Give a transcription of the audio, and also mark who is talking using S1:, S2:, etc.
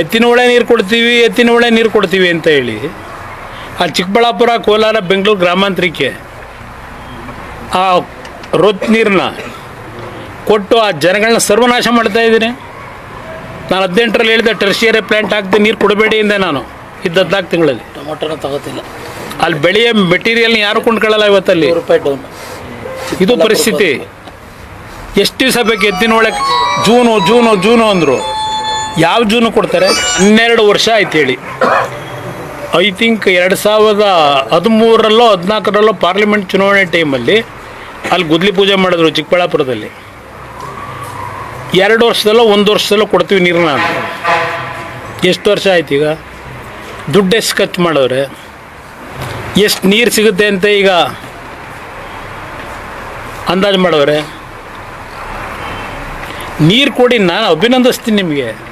S1: ಎತ್ತಿನ ಹೊಳೆ ನೀರು ಕೊಡ್ತೀವಿ ಎತ್ತಿನ ಹೊಳೆ ನೀರು ಕೊಡ್ತೀವಿ ಅಂತ ಹೇಳಿ ಆ ಚಿಕ್ಕಬಳ್ಳಾಪುರ ಕೋಲಾರ ಬೆಂಗಳೂರು ಗ್ರಾಮಾಂತರಕ್ಕೆ ಆ ರೊತ್ ನೀರನ್ನ ಕೊಟ್ಟು ಆ ಜನಗಳನ್ನ ಸರ್ವನಾಶ ಮಾಡ್ತಾ ಇದ್ದೀನಿ. ನಾನು ಹದಿನೆಂಟರಲ್ಲಿ ಹೇಳಿದೆ ಟರ್ಷಿಯರಿ ಪ್ಲ್ಯಾಂಟ್ ಹಾಕ್ತೀನಿ ನೀರು ಕೊಡಬೇಡಿ ಇಂದೆ ನಾನು ಇದ್ದ ಹದಿನಾಲ್ಕು ತಿಂಗಳಲ್ಲಿ.
S2: ಟೊಮೊಟೊನ ತಗೋತಿಲ್ಲ.
S1: ಅಲ್ಲಿ ಬೆಳೆಯ ಮೆಟೀರಿಯಲ್ನ ಯಾರು ಕೊಂಡ್ಕೊಳ್ಳಲ್ಲ ಇವತ್ತಲ್ಲಿ? ಇದು ಪರಿಸ್ಥಿತಿ. ಎಷ್ಟು ದಿವಸ ಬೇಕು ಎತ್ತಿನ ಒಳಗೆ ಜೂನು ಜೂನು ಜೂನು ಅಂದರು. ಯಾವ ಜೂನು ಕೊಡ್ತಾರೆ? ಹನ್ನೆರಡು ವರ್ಷ ಆಯ್ತು ಹೇಳಿ. ಐ ಥಿಂಕ್ ಎರಡು ಸಾವಿರದ ಹದಿಮೂರರಲ್ಲೋ, ಹದಿನಾಲ್ಕರಲ್ಲೋ ಪಾರ್ಲಿಮೆಂಟ್ ಚುನಾವಣೆ ಟೈಮಲ್ಲಿ ಅಲ್ಲಿ ಗುದ್ಲಿ ಪೂಜೆ ಮಾಡಿದ್ರು ಚಿಕ್ಕಬಳ್ಳಾಪುರದಲ್ಲಿ. ಎರಡು ವರ್ಷದಲ್ಲೋ, ಒಂದು ವರ್ಷದಲ್ಲೋ ಕೊಡ್ತೀವಿ ನೀರನ್ನ ಅಂತ. ಎಷ್ಟು ವರ್ಷ ಆಯ್ತು ಈಗ? ದುಡ್ಡು ಎಷ್ಟು ಖರ್ಚು ಮಾಡೋರೆ? ಎಷ್ಟು ನೀರು ಸಿಗುತ್ತೆ ಅಂತ ಈಗ ಅಂದಾಜು ಮಾಡೋರೆ? ನೀರು ಕೊಡಿ, ನಾನು ಅಭಿನಂದಿಸ್ತೀನಿ ನಿಮಗೆ.